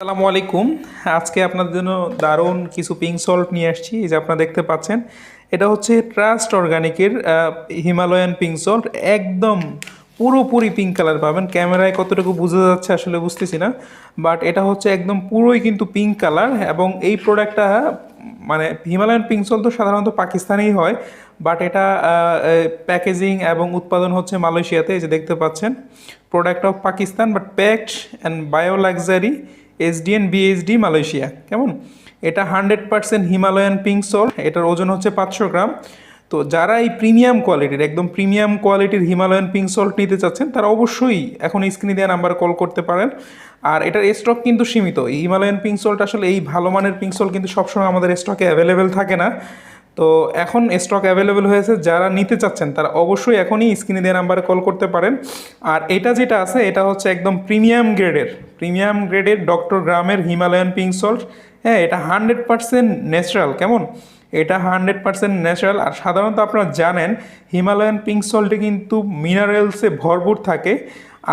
আসসালামু আলাইকুম। আজকে আপনাদের জন্য দারুণ কিছু পিঙ্ক সল্ট নিয়ে আসছি, এই যে আপনারা দেখতে পাচ্ছেন। এটা হচ্ছে ট্রাস্ট অর্গানিকের হিমালয়ান পিঙ্ক সল্ট একদম পুরোপুরি পিঙ্ক কালার পাবেন। ক্যামেরায় কতটুকু বোঝা যাচ্ছে আসলে বুঝতেছি না বাট এটা হচ্ছে একদম পুরোই কিন্তু পিঙ্ক কালার এবং এই প্রোডাক্টটা মানে হিমালয়ান পিঙ্ক সল্ট তো সাধারণত পাকিস্তানেই হয় বাট এটা প্যাকেজিং এবং উৎপাদন হচ্ছে মালয়েশিয়াতে, এই যে দেখতে পাচ্ছেন। Product of Pakistan but packed and bio luxury SDN BSD Malaysia কেমন? এটা hundred percent Himalayan pink salt এটার ওজন হচ্ছে পাঁচশো গ্রাম। তো যারা এই প্রিমিয়াম কোয়ালিটির একদম প্রিমিয়াম কোয়ালিটির হিমালয়ান পিঙ্ক সল্ট নিতে চাচ্ছেন, তারা অবশ্যই এখন স্ক্রিনে দেওয়া নাম্বার কল করতে পারেন। আর এটার স্টক কিন্তু সীমিত। হিমালয়ান পিঙ্ক সল্ট আসলে এই ভালো মানের পিঙ্ক সল্ট কিন্তু সবসময় আমাদের স্টকে অ্যাভেলেবেল থাকে না। তো এখন স্টক অ্যাভেলেবেল হয়েছে, যারা নিতে চাচ্ছেন, তারা অবশ্যই এখনই স্ক্রিনে দেওয়া নাম্বারে কল করতে পারেন। আর এটা যেটা আছে, এটা হচ্ছে একদম প্রিমিয়াম গ্রেডের প্রিমিয়াম গ্রেডের ডক্টর গ্রামের হিমালয়ান পিঙ্ক সল্ট। হ্যাঁ এটা হান্ড্রেড পার্সেন্ট ন্যাচারাল, কেমন? এটা হান্ড্রেড পার্সেন্ট ন্যাচারাল। আর সাধারণত আপনারা জানেন, হিমালয়ান পিঙ্ক সল্টে কিন্তু মিনারেলসে ভরপুর থাকে।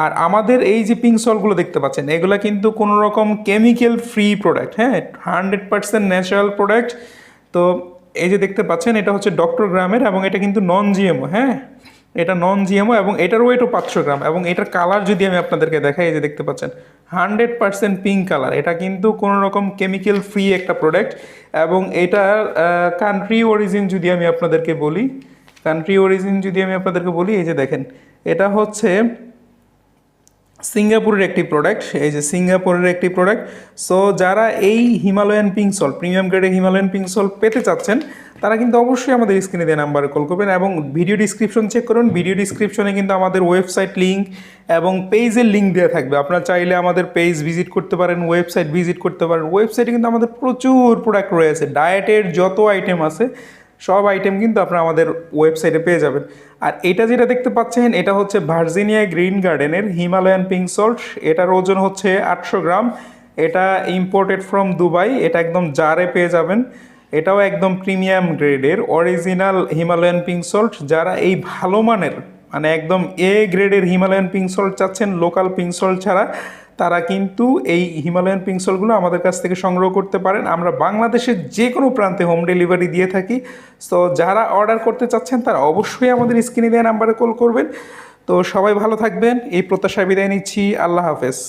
আর আমাদের এই যে পিঙ্ক সল্টগুলো দেখতে পাচ্ছেন, এগুলো কিন্তু কোনো রকম কেমিক্যাল ফ্রি প্রোডাক্ট। হ্যাঁ হান্ড্রেড পার্সেন্ট ন্যাচারাল প্রোডাক্ট। তো এই যে দেখতে পাচ্ছেন, এটা হচ্ছে ডক্টর গ্রামের এবং এটা কিন্তু নন জিএমও হ্যাঁ? এটা নন জিএমও এবং এটার ওয়েটও পাঁচশো গ্রাম এবং এটার কালার যদি আমি আপনাদেরকে দেখাই, এই যে দেখতে পাচ্ছেন হান্ড্রেড পারসেন্ট পিঙ্ক কালার এটা কিন্তু কোনো রকম কেমিক্যাল ফ্রি একটা প্রোডাক্ট এবং এটার কান্ট্রি অরিজিন যদি আমি আপনাদেরকে বলি কান্ট্রি অরিজিন যদি আমি আপনাদেরকে বলি, এই যে দেখেন, এটা হচ্ছে সিঙ্গাপুরের একটি প্রোডাক্ট এই যে সিঙ্গাপুরের একটি প্রোডাক্ট সো যারা এই হিমালয়ান পিঙ্ক সল্ট প্রিমিয়াম গ্রেডের হিমালয়ান পিঙ্ক সল্ট পেতে চাচ্ছেন, তারা কিন্তু অবশ্যই আমাদের স্ক্রিনে দেওয়া নাম্বারে কল করবেন এবং ভিডিও ডিসক্রিপশন চেক করুন। ভিডিও ডিসক্রিপশনে কিন্তু আমাদের ওয়েবসাইট লিঙ্ক এবং পেজের লিঙ্ক দেওয়া থাকবে। আপনারা চাইলে আমাদের পেজ ভিজিট করতে পারেন ওয়েবসাইট ভিজিট করতে পারেন। ওয়েবসাইটে কিন্তু আমাদের প্রচুর প্রোডাক্ট রয়েছে। ডায়েটের যত আইটেম আছে সব আইটেম কিন্তু আপনারা আমাদের ওয়েবসাইটে পেয়ে যাবেন। আর এটা যেটা দেখতে পাচ্ছেন, এটা হচ্ছে ভার্জিনিয়া গ্রিন গার্ডেনের হিমালয়ান পিঙ্ক সল্ট এটার ওজন হচ্ছে আটশো গ্রাম। এটা ইম্পোর্টেড ফ্রম দুবাই, এটা একদম জারে পেয়ে যাবেন। এটাও একদম প্রিমিয়াম গ্রেডের অরিজিনাল হিমালয়ান পিঙ্ক সল্ট যারা এই ভালো মানের মানে একদম এ গ্রেডের হিমালয়ান পিঙ্ক সল্ট চাচ্ছেন লোকাল পিঙ্ক সল্ট ছাড়া তারা কিন্তু এই হিমালয়ান পিংসলগুলো আমাদের কাছ থেকে সংগ্রহ করতে পারেন। আমরা বাংলাদেশের যে কোনো প্রান্তে হোম ডেলিভারি দিয়ে থাকি। তো যারা অর্ডার করতে চাচ্ছেন, তারা অবশ্যই আমাদের স্ক্রিনে দেওয়া নাম্বারে কল করবেন। তো সবাই ভালো থাকবেন। এই প্রত্যাশায় বিদায় নিচ্ছি। আল্লাহ হাফেজ।